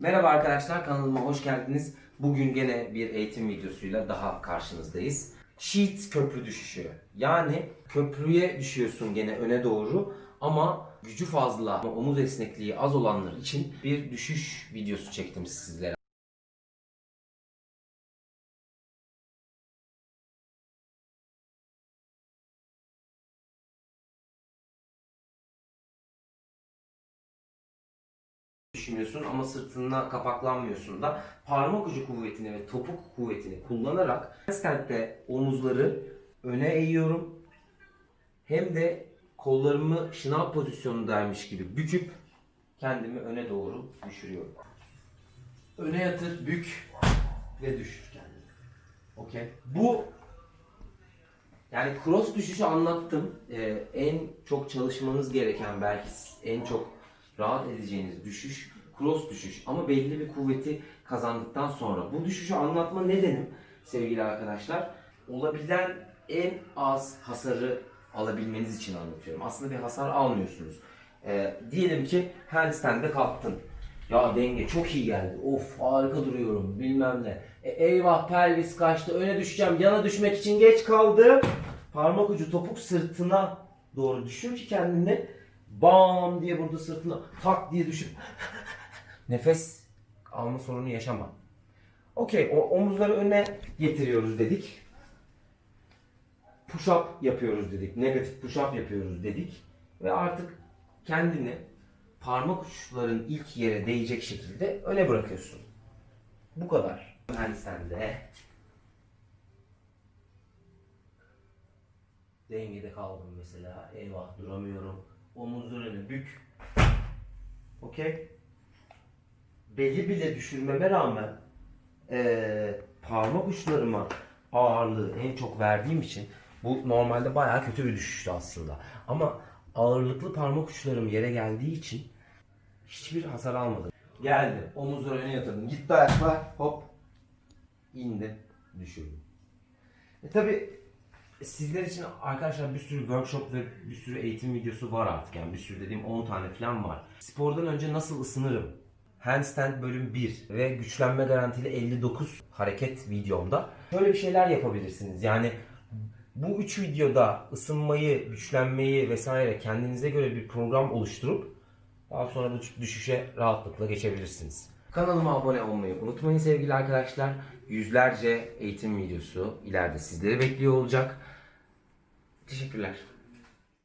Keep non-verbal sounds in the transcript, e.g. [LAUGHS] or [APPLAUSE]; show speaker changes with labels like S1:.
S1: Merhaba arkadaşlar kanalıma hoş geldiniz. Bugün gene bir eğitim videosuyla daha karşınızdayız. Sheet köprü düşüşü. Yani köprüye düşüyorsun gene öne doğru ama gücü fazla omuz esnekliği az olanlar için bir düşüş videosu çektim sizlere. Düşünüyorsun ama sırtına kapaklanmıyorsun da parmak ucu kuvvetini ve topuk kuvvetini kullanarak handstand'de omuzları öne eğiyorum. Hem de kollarımı şınav pozisyonundaymış gibi büküp kendimi öne doğru düşürüyorum. Öne yatır, bük ve düşür kendini. Okey. Bu yani cross düşüşü anlattım. Ee, en çok çalışmanız gereken belki en çok rahat edeceğiniz düşüş cross düşüş ama belli bir kuvveti kazandıktan sonra bu düşüşü anlatma nedenim sevgili arkadaşlar olabilen en az hasarı alabilmeniz için anlatıyorum. Aslında bir hasar almıyorsunuz. Ee, diyelim ki handstand'de kalktın. Ya denge çok iyi geldi. Of harika duruyorum bilmem ne. E, eyvah pelvis kaçtı öne düşeceğim. Yana düşmek için geç kaldım. Parmak ucu topuk sırtına doğru düşür ki kendini bam diye burada sırtına tak diye düşüp [LAUGHS] nefes alma sorunu yaşama. Okey omuzları öne getiriyoruz dedik. Push up yapıyoruz dedik. Negatif push up yapıyoruz dedik. Ve artık kendini parmak uçların ilk yere değecek şekilde öne bırakıyorsun. Bu kadar. Ben sende. Dengede kaldım mesela. Eyvah duramıyorum. Omuzlarını bük. Okey. Beli bile düşürmeme rağmen eee, parmak uçlarıma ağırlığı en çok verdiğim için bu normalde bayağı kötü bir düşüştü aslında. Ama ağırlıklı parmak uçlarım yere geldiği için hiçbir hasar almadım. Geldi. Omuzları öne yatırdım. Gitti ayaklar. Hop. indi. Düşürdüm. E tabi sizler için arkadaşlar bir sürü workshop ve bir sürü eğitim videosu var artık. Yani bir sürü dediğim 10 tane falan var. Spordan önce nasıl ısınırım? Handstand bölüm 1 ve güçlenme garantili 59 hareket videomda böyle bir şeyler yapabilirsiniz. Yani bu üç videoda ısınmayı, güçlenmeyi vesaire kendinize göre bir program oluşturup daha sonra bu düşüşe rahatlıkla geçebilirsiniz. Kanalıma abone olmayı unutmayın sevgili arkadaşlar. Yüzlerce eğitim videosu ileride sizleri bekliyor olacak. Teşekkürler.